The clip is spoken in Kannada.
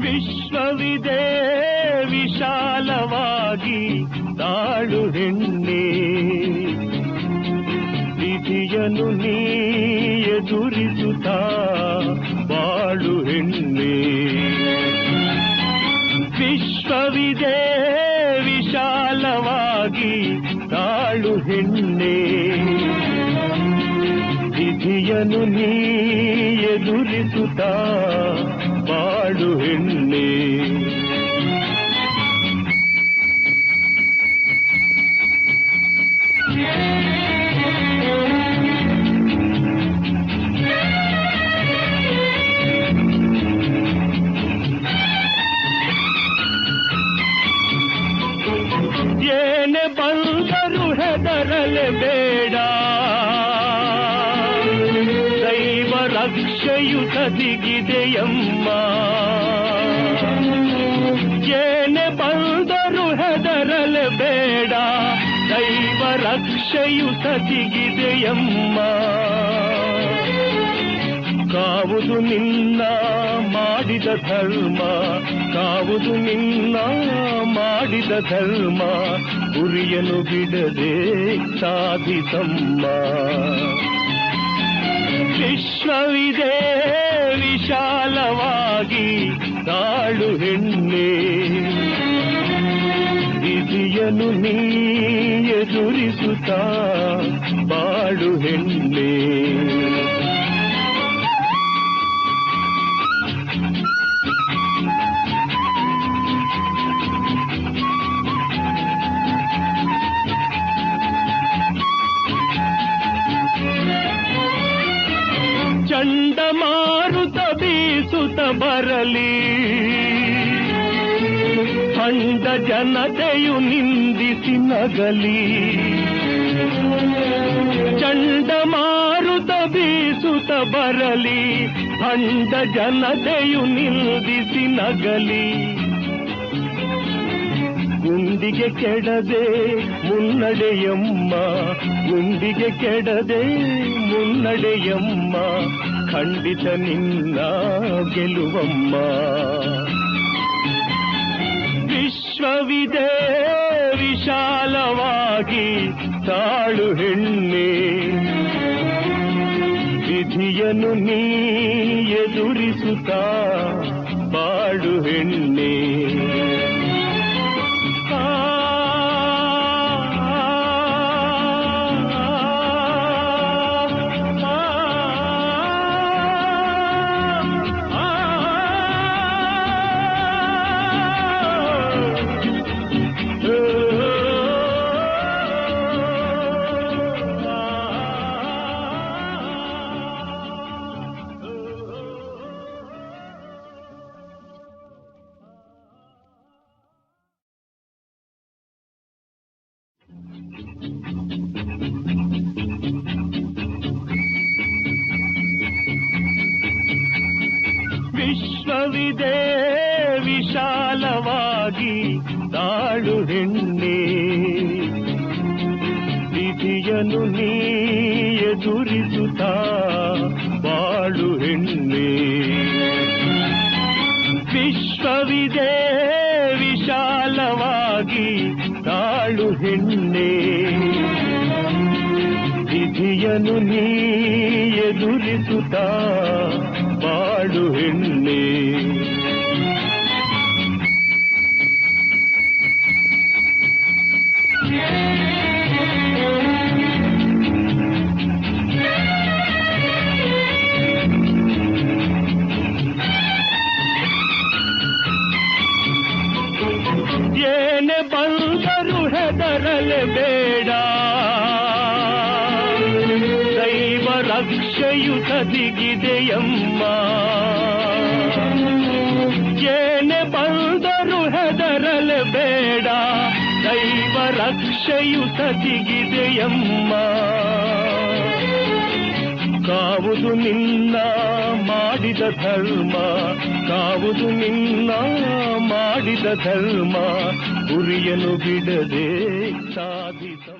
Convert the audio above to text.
ವಿಶ್ವವಿದೆ ವಿಶಾಲವಾಗಿ ತಾಳು ಹೆಣ್ಣೆ. ವಿಧಿಯನು ನೀ ಎದುರಿಸುತ್ತಾ ಬಾಳು ಹೆಣ್ಣೆ. ವಿಶ್ವವಿದೆ ವಿಶಾಲವಾಗಿ ತಾಳು ಹೆಣ್ಣೆ. ವಿಧಿಯನು ನೀ ಎದುರಿಸುತ್ತಾ ಏನೆ ಬಂದರು ಬೇಡ. ದೈವ ರಕ್ಷೆಯು ತದಿಗಿದೆಯಮ್ಮ ಏನೆ ಬಂದರು ಹೆದರಲೆ ಬೇಡ. ದೈವ ರಕ್ಷೆಯು ಕದಿಗಿದೆಯಮ್ಮ ಕಾವುದು ನಿನ್ನ ಮಾಡಿದ ಧರ್ಮ, ಕಾವುದು ನಿನ್ನ ಮಾಡಿದ ಧರ್ಮ ಗುರಿಯನು ಬಿಡದೆ ಸಾಧಿಸಮ್ಮ ವಿಶ್ವವಿದೆ ವಿಶಾಲವಾಗಿ ತಾಳು ಹೆಣ್ಣೆ. ವಿಧಿಯನು ನೀ ಎದುರಿಸುತ್ತಾ ಬಾಳು ಹೆಣ್ಣೆ. ಬರಲಿ. ಅಂಡ ಜನತೆಯು ನಿಂದಿಸಿ ನಗಲಿ. ಚಂಡಮಾರುತ ಬೀಸುತ ಬರಲಿ. ಅಂಡ ಜನತೆಯು ನಿಂದಿಸಿ ನಗಲಿ. ಗುಂಡಿಗೆ ಕೆಡದೆ ಮುನ್ನಡೆಯಮ್ಮ, ಗುಂಡಿಗೆ ಕೆಡದೆ ಮುನ್ನಡೆಯಮ್ಮ. ಖಂಡಿತ ನಿನ್ನ ಗೆಲುವಮ್ಮ. ವಿಶ್ವವಿದೆ ವಿಶಾಲವಾಗಿ ತಾಳು ಹೆಣ್ಣೆ. ವಿಧಿಯನು ನೀ ಎದುರಿಸುತ್ತಾ ಬಾಳು ಹೆಣ್ಣೆ. ವಿಶ್ವವಿದೆ ವಿಶಾಲವಾಗಿ ತಾಳು ಹೆಣ್ಣೆ. ವಿಧಿಯನು ನೀ ಎದುರಿಸುತ್ತಾ ಬಾಳು ಹೆಣ್ಣೆ. ವಿಶ್ವವಿದೆ ವಿಶಾಲವಾಗಿ ತಾಳು ಹೆಣ್ಣೆ ವಿಧಿಯನು ನೀ ಎದುರಿಸುತ್ತಾ ಬೇಡ. ದೈವ ರಕ್ಷೆಯು ತದಿಗಿದೆಯಮ್ಮ ಏನೆ ಬಂದರು ಹೆದರಲೆ ಬೇಡ. ದೈವ ರಕ್ಷೆಯು ತದಿಗಿದೆಯಮ್ಮ ಕಾವುದು ನಿನ್ನ ಮಾಡಿದ ಧರ್ಮ ಕಾವುದು ನಿನ್ನ ಮಾಡಿದ ಧರ್ಮ ಗುರಿಯನ್ನು ಬಿಡದೆ ಸಾಧಿಸ